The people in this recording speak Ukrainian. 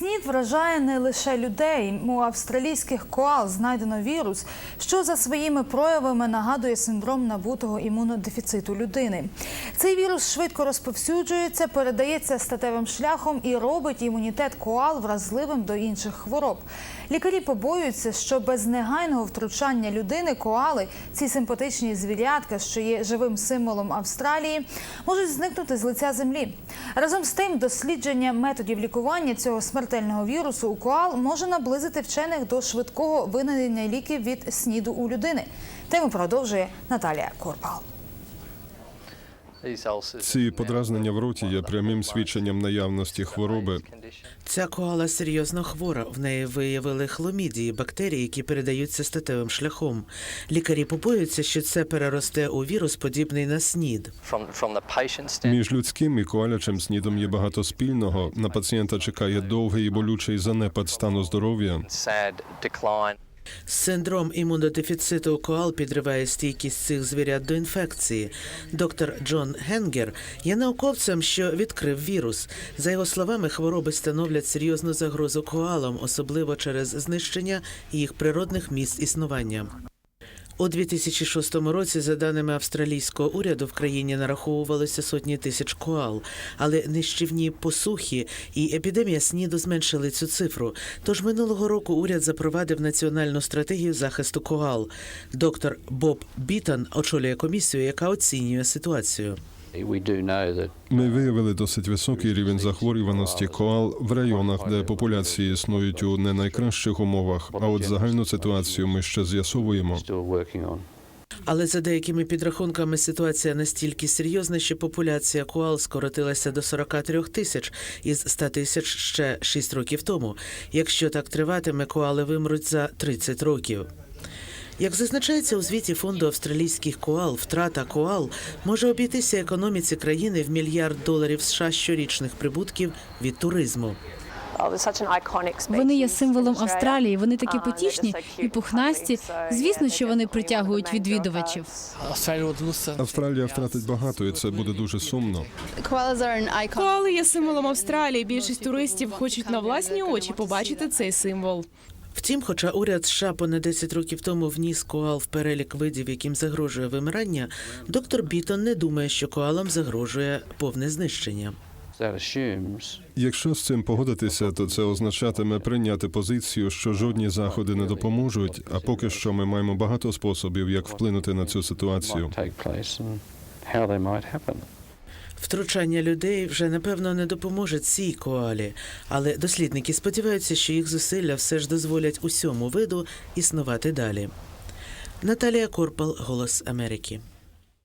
СНІД вражає не лише людей. У австралійських коал знайдено вірус, що за своїми проявами нагадує синдром набутого імунодефіциту людини. Цей вірус швидко розповсюджується, передається статевим шляхом і робить імунітет коал вразливим до інших хвороб. Лікарі побоюються, що без негайного втручання людини коали, ці симпатичні звірятка, що є живим символом Австралії, можуть зникнути з лиця землі. Разом з тим, дослідження методів лікування цього смертельного вірусу у коал може наблизити вчених до швидкого винайдення ліків від СНІДу у людини. Тему продовжує Наталія Корпал. Ці подразнення в роті є прямим свідченням наявності хвороби. Ця коала серйозно хвора. В неї виявили хломідії, бактерії, які передаються статевим шляхом. Лікарі побоюються, що це переросте у вірус, подібний на СНІД. Між людським і коалячим снідом є багато спільного. На пацієнта чекає довгий і болючий занепад стану здоров'я. Синдром імунодефіциту коал підриває стійкість цих звірят до інфекції. Доктор Джон Генгер є науковцем, що відкрив вірус. За його словами, хвороби становлять серйозну загрозу коалам, особливо через знищення їх природних місць існування. У 2006 році, за даними австралійського уряду, в країні нараховувалося сотні тисяч коал, але нищівні посухи і епідемія СНІДу зменшили цю цифру. Тож минулого року уряд запровадив національну стратегію захисту коал. Доктор Боб Бітан очолює комісію, яка оцінює ситуацію. Ми виявили досить високий рівень захворюваності коал в районах, де популяції існують у не найкращих умовах. А от загальну ситуацію ми ще з'ясовуємо. Але за деякими підрахунками ситуація настільки серйозна, що популяція коал скоротилася до 43 тисяч із 100 тисяч ще 6 років тому. Якщо так триватиме, коали вимруть за 30 років. Як зазначається у звіті фонду австралійських коал, втрата коал може обійтися економіці країни в мільярд доларів США щорічних прибутків від туризму. Вони є символом Австралії. Вони такі потішні і пухнасті. Звісно, що вони притягують відвідувачів. Австралія втратить багато, і це буде дуже сумно. Коали є символом Австралії. Більшість туристів хочуть на власні очі побачити цей символ. Втім, хоча уряд США понад 10 років тому вніс коал в перелік видів, яким загрожує вимирання, доктор Бітон не думає, що коалам загрожує повне знищення. Якщо з цим погодитися, то це означатиме прийняти позицію, що жодні заходи не допоможуть. А поки що ми маємо багато способів, як вплинути на цю ситуацію. Втручання людей вже напевно не допоможе цій коалі, але дослідники сподіваються, що їх зусилля все ж дозволять усьому виду існувати далі. Наталія Корпал, Голос Америки.